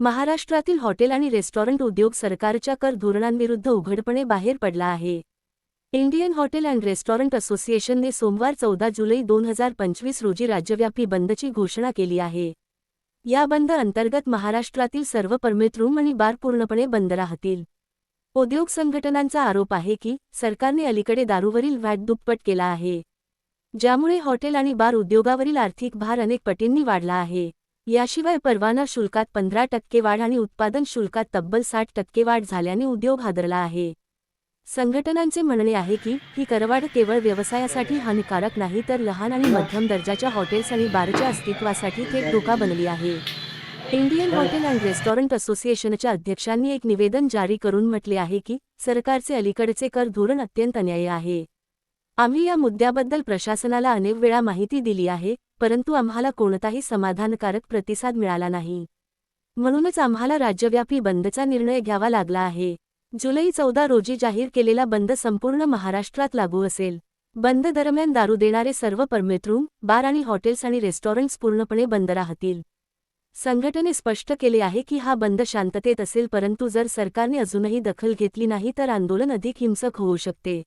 महाराष्ट्रातील हॉटेल आणि रेस्टॉरंट उद्योग सरकारच्या कर धोरणांविरुद्ध उघडपणे बाहेर पडला आहे. इंडियन हॉटेल अँड रेस्टॉरंट असोसिएशनने सोमवार चौदा जुलै दोन हजार पंचवीस रोजी राज्यव्यापी बंदची घोषणा केली आहे. या बंद अंतर्गत महाराष्ट्रातील सर्व परमिट रूम आणि बार पूर्णपणे बंद राहतील. उद्योग संघटनांचा आरोप आहे की सरकारने अलीकडे दारूवरील व्हॅट दुप्पट केला आहे. ज्यामुळे हॉटेल आणि बार उद्योगावरील आर्थिक भार अनेक पटींनी वाढला आहे. याशिवाय परवाना शुल्कात पंधरा टक्के वाढ आणि उत्पादन शुल्कात तब्बल साठ टक्के वाढ झाल्याने उद्योग हादरला आहे. संघटनांचे म्हणणे आहे की ही करवाढ केवळ व्यवसायासाठी हानिकारक नाही तर लहान आणि मध्यम दर्जाच्या हॉटेल्स आणि बारच्या अस्तित्वासाठी थेट धोका बनली आहे. इंडियन हॉटेल अँड रेस्टॉरंट असोसिएशनच्या अध्यक्षांनी एक निवेदन जारी करून म्हटले आहे की सरकारचे अलीकडचे कर धोरण अत्यंत अन्यायी आहे. आम्ही या मुद्द्याबद्दल प्रशासनाला अनेक वेळा माहिती दिली आहे परंतु आम्हाला कोणताही समाधानकारक प्रतिसाद मिळाला नाही. म्हणूनच आम्हाला राज्यव्यापी बंदचा निर्णय घ्यावा लागला आहे. जुलै चौदा रोजी जाहीर केलेला बंद संपूर्ण महाराष्ट्रात लागू असेल. बंद दरम्यान दारू देणारे सर्व परमिट रूम बार आणि हॉटेल्स आणि रेस्टॉरंट्स पूर्णपणे बंद राहतील. संघटने स्पष्ट केले आहे की हा बंद शांततेत असेल परंतु जर सरकारने अजूनही दखल घेतली नाही तर आंदोलन अधिक हिंसक होऊ शकते.